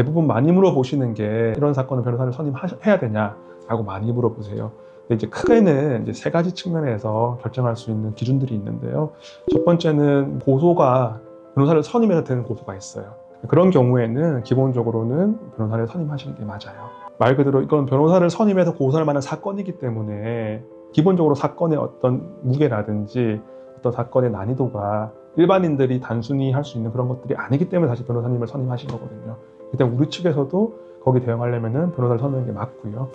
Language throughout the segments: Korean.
대부분 많이 물어보시는 게 이런 사건은 변호사를 선임해야 되냐라고 많이 물어보세요. 근데 이제 크게는 이제 세 가지 측면에서 결정할 수 있는 기준들이 있는데요. 첫 번째는 고소가 변호사를 선임해서 되는 고소가 있어요. 그런 경우에는 기본적으로는 변호사를 선임하시는 게 맞아요. 말 그대로 이건 변호사를 선임해서 고소할 만한 사건이기 때문에 기본적으로 사건의 어떤 무게라든지 어떤 사건의 난이도가 일반인들이 단순히 할 수 있는 그런 것들이 아니기 때문에 사실 변호사님을 선임하신 거거든요. 일단 우리 측에서도 거기 대응하려면은 변호사를 선임하는 게 맞고요.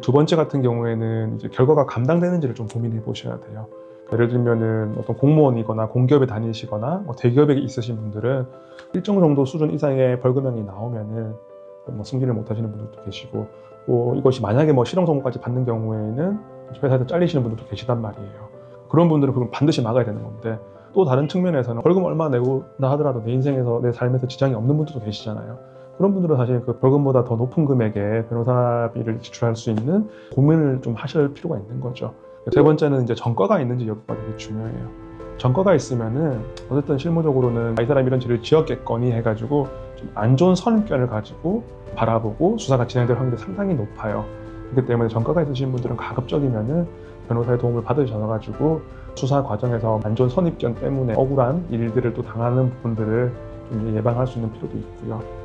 두 번째 같은 경우에는 이제 결과가 감당되는지를 좀 고민해 보셔야 돼요. 예를 들면은 어떤 공무원이거나 공기업에 다니시거나 뭐 대기업에 있으신 분들은 일정 정도 수준 이상의 벌금형이 나오면은 뭐 승진을 못 하시는 분들도 계시고 뭐 이것이 만약에 뭐 실형 선고까지 받는 경우에는 회사에서 잘리시는 분들도 계시단 말이에요. 그런 분들은 그걸 반드시 막아야 되는 건데 또 다른 측면에서는 벌금 얼마 내고 나 하더라도 내 인생에서 내 삶에서 지장이 없는 분들도 계시잖아요. 그런 분들은 사실 그 벌금보다 더 높은 금액의 변호사비를 지출할 수 있는 고민을 좀 하실 필요가 있는 거죠. 세 번째는 이제 전과가 있는지 여부가 되게 중요해요. 전과가 있으면은 어쨌든 실무적으로는 아, 이 사람이 이런 죄를 지었겠거니 해가지고 좀 안 좋은 선입견을 가지고 바라보고 수사가 진행될 확률이 상당히 높아요. 그렇기 때문에 전과가 있으신 분들은 가급적이면은 변호사의 도움을 받으셔가지고 수사 과정에서 안 좋은 선입견 때문에 억울한 일들을 또 당하는 부분들을 좀 예방할 수 있는 필요도 있고요.